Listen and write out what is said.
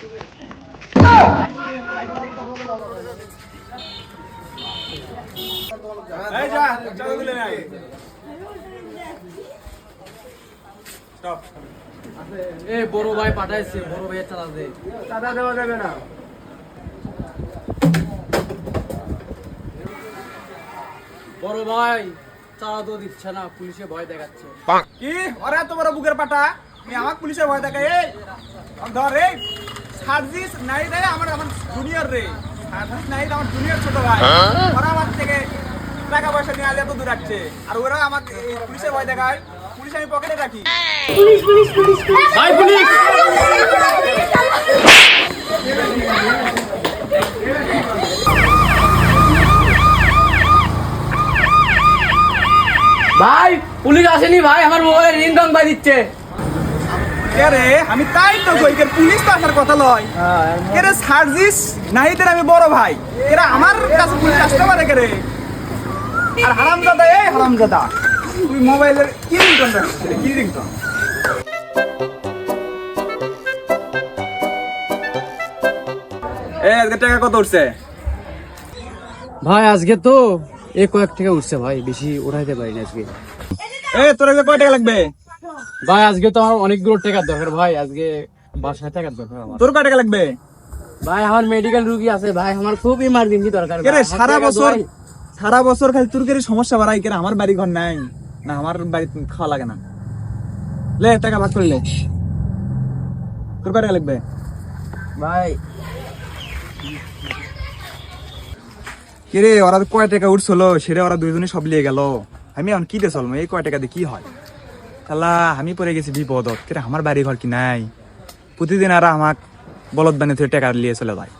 এ বড় ভাই পাঠাইছে বড় ভাইয়ের চালা দে। চাঁদা দেওয়া যাবে না। বড় ভাই চালা তো দিচ্ছে না পুলিশে ভয় দেখাচ্ছে। কি? ওরে বড় বুকের পাটা? আমি আমাক পুলিশের ভয় দেখাই ধর রে সার্জিস নাই রে আমার আমার জুনিয়র রে। সার্জিস নাই আমার জুনিয়র ছোট ভাই। ওরা আমার থেকে টাকা পয়সা নিয়ে আলে এত দূর রাখছে। আর ওরা এই পুলিশের ভয় দেখায়। পুলিশ আমি পকেটে রাখি। ভাই পুলিশ! ভাই পুলিশ আসেনি ভাই আমার মোবাইলে রিং টং বাই দিচ্ছে কে রে আমি তাই তো কই কে পুলিশ তো আসার কথা লয়। কে রে সার্জিস নাহিদের আমি বড় ভাই। এরা আমার কাছে পুলিশ আসতে পারে কে রে আর হারামজাদা এই হারামজাদা তুই মোবাইলের কি রিংটন রাখছিস কি রিংটন এ আজকে টাকা কত উঠছে? ভাই আজকে তো এ কয়েক টাকা উঠছে ভাই বেশি উঠাইতে পারি না আজকে। এ তোর আজকে কয় টাকা লাগবে? ভাই আজকে তো আমার অনেকগুলো টাকার দরকার ভাই। আজকে বাসায় টাকার দরকার আমার। তোর কয় টাকা লাগবে? ভাই আমার মেডিকেল রুগী আছে ভাই। আমার খুব ইমার্জেন্সি দরকার সারা বছর সারা বছর খালি তোর কে রে সমস্যা বাড়াই কে রে আমার বাড়ি ঘর নাই। না আমার বাড়ি খাওয়া লাগে না। লে টাকা ভাগ করে লে। তোর কয় টাকা লাগবে? ভাই। কে রে ওরা কয় টাকা উঠছিল সেরে ওরা দুইজনে সব লিয়ে গেল। আমি এখন কি দিয়ে চলবো? এই কয় টাকা দিয়ে কি হয়? তাহলে আমি পড়ে গেছি বিপদত। কিন্তু আমার বাড়ি ঘর কি নাই? প্রতিদিন আর আমাক বলদ বানিয়ে থেকে টাকা নিয়ে চলে যায়।